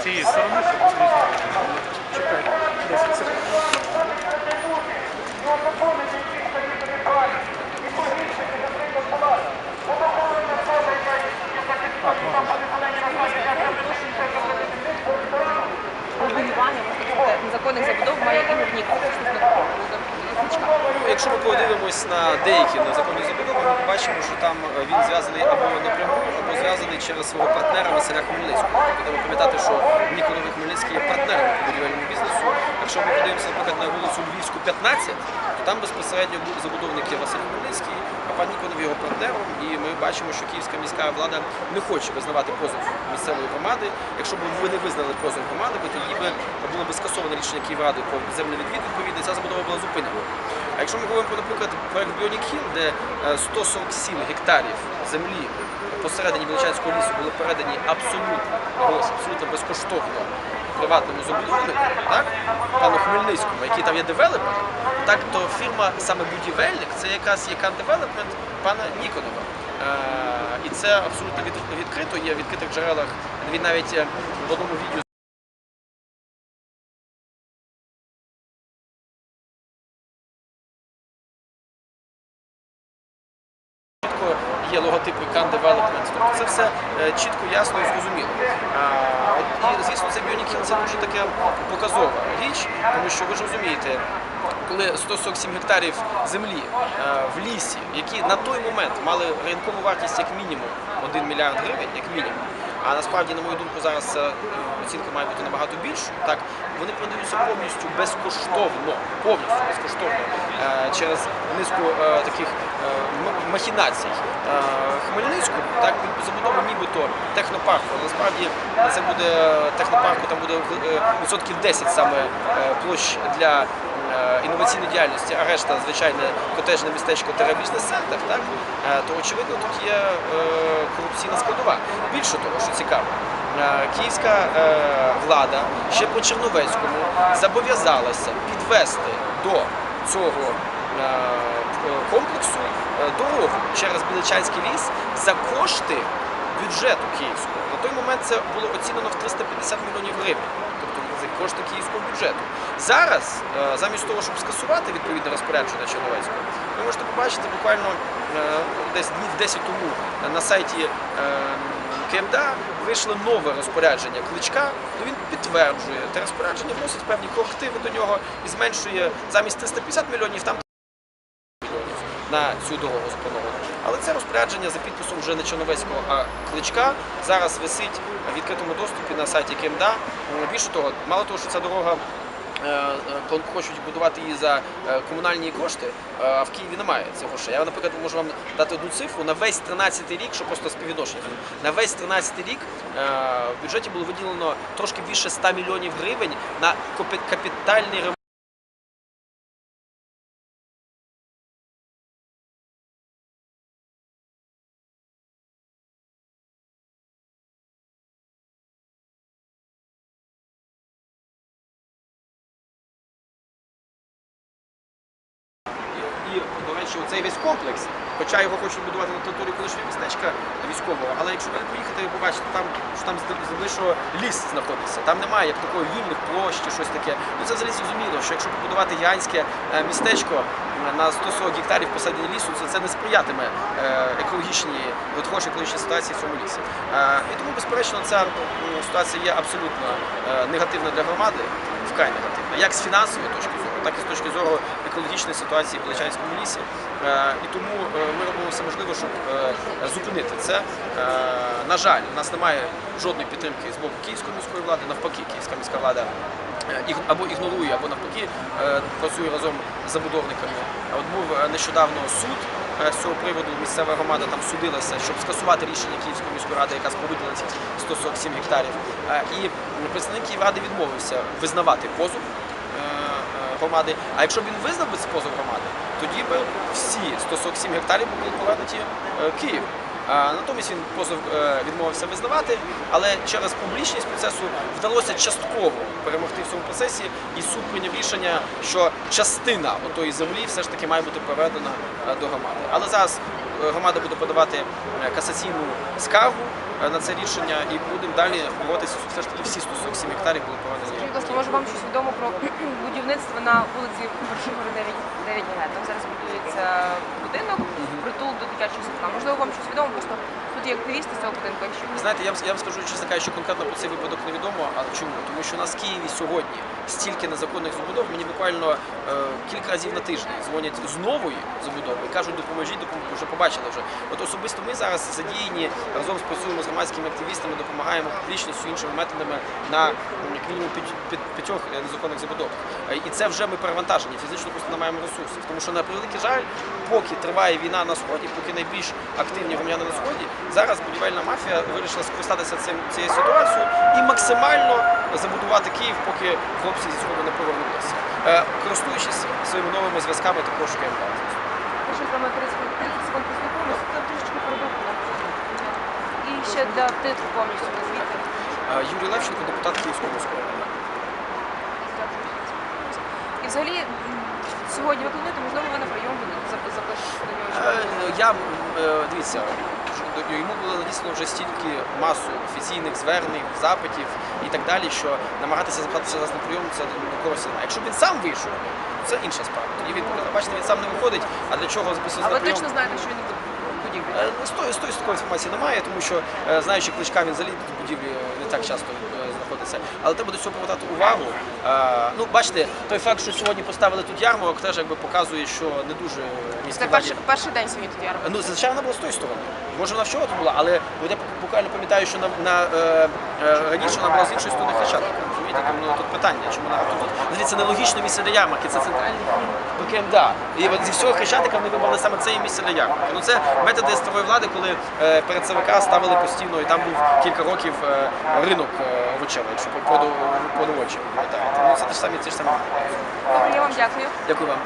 Цієї сторони. Чекайте, 10 секунд. Так, незаконних забудов має Нікол. Якщо ми подивимось на деякі незаконні забудови, ми побачимо, що там е, він зв'язаний або напряму, або зв'язаний через свого партнера Василя Хмельницького. Треба пам'ятати, що Ніколов Хмельницький є партнерами по будівельному бізнесу. Якщо ми подивимося, наприклад, на вулицю Львівську 15, то там безпосередньо забудовник є Василь Хмельницький, а пан Ніколов його партнером. І ми бачимо, що київська міська влада не хоче визнавати позов місцевої громади. Якщо б ви не визнали позов громади, би тоді би було б скасоване рішення Київради про землевідвід відповідний, ця забудова була зупинена. Якщо ми говоримо про, наприклад, проект Біонік Хіл, де е, 147 гектарів землі посередині Білочанського лісу були передані абсолютно абсолютно безкоштовно приватному забудовнику, так, пану Хмельницькому, який там є девелопер, так то фірма саме будівельник, це якраз є кан-девелопмент пана Ніконова. Е, і це абсолютно відкрито, є в відкритих джерелах. Він навіть е, в одному відео є логотипи Can Development. Тобто це все е, чітко, ясно і зрозуміло. І звісно, це Bionic це дуже таке показова річ, тому що ви ж розумієте. Коли 147 гектарів землі е, в лісі, які на той момент мали ринкову вартість як мінімум 1 мільярд гривень, як мінімум, а насправді, на мою думку, зараз е, оцінка має бути набагато більшою. Так, вони продаються повністю безкоштовно, повністю безкоштовно е, через низку е, таких махінацій. Хмельницькому так він забудову нібито технопарку. Насправді це буде технопарку, там буде відсотків 10 саме площ для. Е, Інноваційної діяльності, а решта, звичайне, котежне містечко та бізнес-центр, так е, то очевидно тут є е, корупційна складова. Більше того, що цікаво, київська влада ще по Черновецькому зобов'язалася підвести до цього комплексу дорогу через Біличанський ліс за кошти бюджету київського. На той момент це було оцінено в 350 мільйонів гривень. Кошти київського бюджету. Зараз, е, замість того, щоб скасувати відповідне розпорядження Черновецького, ви можете побачити буквально е, десь днів 10 тому на сайті е, КМДА вийшло нове розпорядження кличка, то він підтверджує те розпорядження, вносить певні корективи до нього і зменшує замість 350 мільйонів там на цю дорогу заплановано. Але це розпорядження за підписом вже не Черновецького, а кличка зараз висить в відкритому доступі на сайті КМДА. Більше того, мало того, що ця дорога. е, е, Хочуть будувати її за е, комунальні кошти, е, а в Києві немає цих грошей. Я, наприклад, можу вам дати одну цифру. На весь 13 рік, що просто співвідношення, на весь 13 рік е, в бюджеті було виділено трошки більше 100 мільйонів гривень на капітальний ремонт. І, до речі, цей весь комплекс, хоча його хочуть будувати на території колишнього містечка військового, але якщо ви поїхати, ви побачите там, що там здебільшого ліс знаходиться. Там немає як такої вільних площ чи щось таке. Ну це взагалі зрозуміло, що якщо побудувати гігантське е, містечко е, на 140 гектарів посадені лісу, це, це не сприятиме е, екологічній, хорошій екологічній ситуації в цьому лісі. І тому, безперечно, ця ситуація є абсолютно негативна для громади, вкрай негативна, як з фінансової точки зору, так і з точки зору екологічної ситуації в Величанському лісі. Е, І тому е, ми робимо все можливе, щоб е, зупинити це. На жаль, у нас немає жодної підтримки з боку Київської міської влади, навпаки, Київська міська влада або ігнорує, або навпаки працює разом з забудовниками. От був нещодавно суд з цього приводу. Місцева громада там судилася, щоб скасувати рішення Київської міської ради, яка сповідала ці 147 гектарів. Е, І представник Київради відмовився визнавати позов е, е, громади. А якщо б він визнав би позов громади, тоді б всі 147 гектарів були повернуті е, Києву. Натомість він позов е, відмовився визнавати, але через публічність процесу вдалося частково перемогти в цьому процесі, і суд прийняв рішення, що частина отої землі все ж таки має бути передана е, до громади. Але зараз громада буде подавати е, касаційну скаргу е, на це рішення і будемо далі боротися, все ж таки всі 147 гектарів були повернені. Скажіть, будь ласка, може вам щось відомо про будівництво на вулиці Вершигори 9, 9 г. Там зараз будується будинок, Можливо, вам щось відомо, просто є активісти цього будинку, якщо Знаєте, я вам, я вам скажу чесно кажучи, конкретно про цей випадок невідомо. А чому? Тому що у нас в Києві сьогодні стільки незаконних забудов, мені буквально е, кілька разів на тиждень дзвонять з нової забудови і кажуть, допоможіть, допоможіть, вже побачили вже. От особисто ми зараз задіяні разом спрацюємо з громадськими активістами, допомагаємо публічністю іншими методами на як мінімум п'ять- п'ять- п'ятьох е, незаконних забудовах. Е, І це вже ми перевантажені, фізично просто не маємо ресурсів. Тому що на превеликий жаль, поки триває війна на сході, поки найбільш активні громадяни на сході, зараз будівельна мафія вирішила скористатися цим цією ситуацією і максимально забудувати Київ, поки хлопці зі сходу не повернулися. Е, Користуючись своїми новими зв'язками, також КМДА. Якщо з вами 30 секунд 30 секунд поспілкуємося, то трішечки продовжимо. І ще для титру повністю назвіти. Е, Юрій Левченко, депутат Київського міського. І взагалі сьогодні ви плануєте, можливо, ви на прийом будете зап- запишете до нього. Е, Я дивіться, йому було надіслано вже стільки масу офіційних звернень, запитів і так далі, що намагатися запхатися зараз на прийом це до корисно. Якщо б він сам вийшов, це інша справа. Тоді він бачите, він сам не виходить, а для чого записувати А на ви точно знаєте, що він не буде будівлі? Е, ну, З тої, з тої такої інформації немає, тому що е, знаючи кличка, він взагалі в будівлі не так часто е, знаходиться. Але треба до цього повертати увагу. Е, Ну, бачите, той факт, що сьогодні поставили тут ярмарок, теж якби показує, що не дуже міські Це перший, перший день сьогодні тут ярмарок. Ну, звичайно, вона була з тої сторони. Може, вона вчора тут була, але я буквально пам'ятаю, що на, на е, е, раніше вона була з іншої сторони Хрещатика. Тому ну, тут питання, чому вона тут. Взагалі, це нелогічне місце для ярмарки, це центральний вхід до КМДА. І от зі всього Хрещатика вони вибрали саме це місце для ярмарки. Ну це методи старої влади, коли е, перед ЦВК ставили постійно, і там був кілька років е, ринок е, овочевий, якщо продовольчий, пам'ятаєте. Ну це ж самі, ті ж самі. Добре, я вам дякую. Дякую вам.